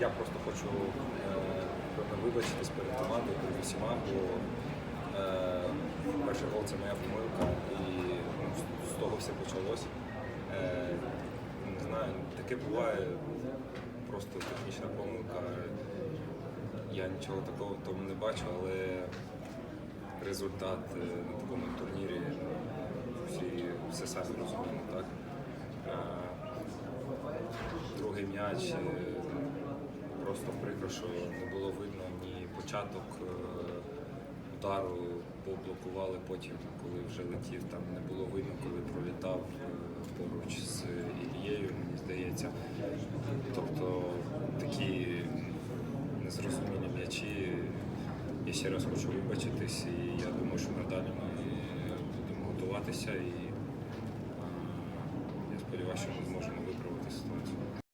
Я просто хочу е, вибачитись перед командою, перед усіма, бо е, перший гол це моя помилка і ну, з- того все почалось. Е, не знаю, таке буває, просто технічна помилка. Я нічого такого в тому не бачу, але результат е, на такому турнірі всі все самі розуміємо, так? М'яч просто прикро, що не було видно ні початок е, удару, поблокували потім, коли вже летів, там не було видно, коли пролітав е, поруч з Ілією, мені здається. Тобто такі незрозумілі м'ячі. Я ще раз хочу вибачитись, і я думаю, що надалі ми будемо готуватися і